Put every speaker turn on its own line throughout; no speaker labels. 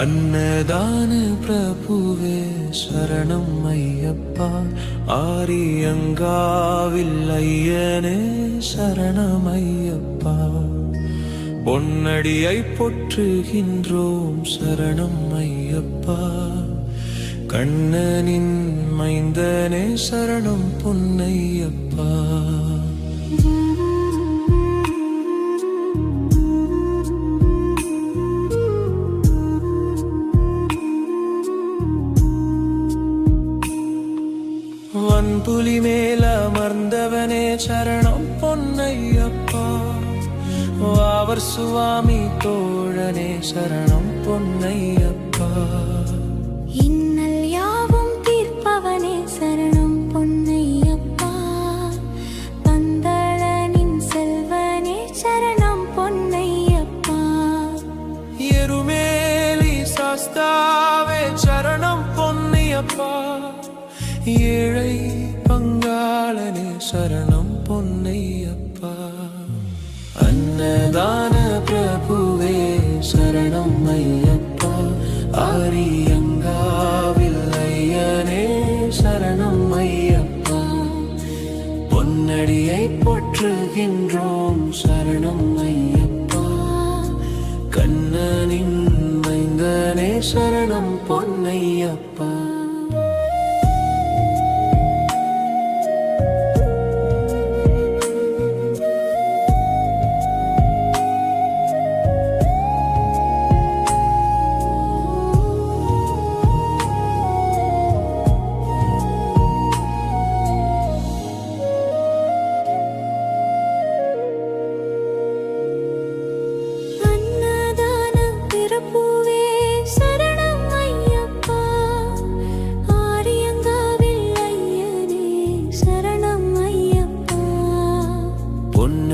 அன்னதான பிரபுவே சரணம் ஐயப்பா. ஆரியங்காவில் ஐயனே சரணம் ஐயப்பா. பொன்னடியை பொற்றுகின்றோம் சரணம் ஐயப்பா. கண்ணனின் மைந்தனே சரணம் பொன்னையப்பா. வன்புலி மேல அமர்ந்தவனே சரணம் பொன்னையப்பா. வாவர் சுவாமி தோழனே சரணம் பொன்னையப்பா.
இன்னல் யாவும் தீர்ப்பவனே சரணம் பொன்னையப்பா. பந்தளனின் செல்வனே சரணம் பொன்னையப்பா.
எருமேலி சாஸ்தாவே சரணம் பொன்னையப்பா. ஏழை பங்காளனே சரணம் பொன்னையப்பா. அன்னதான பிரபுவே சரணம் ஐயப்பா. ஆரியங்காவில் ஐயனே சரணம் ஐயப்பா. பொன்னடியை போற்றுகின்றோம் சரணம் ஐயப்பா. கண்ணனின் மைந்தனே சரணம் பொன்னையப்பா.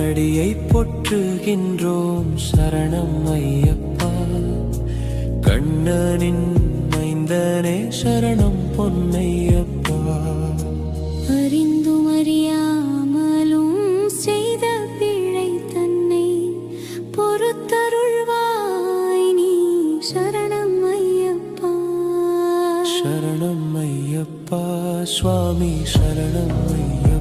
பொன்னடியை பொற்றுகின்றோம் சரணம் ஐயப்பா. கண்ணனின் மைந்தனே சரணம் பொன்னையப்பா.
அறிந்தும் அறியாமலும் செய்த பிழை தன்னை பொறுத்தருள்வாய் நீ சரணம் ஐயப்பா.
சரணம் ஐயப்பா சுவாமி சரணம் ஐயப்பா.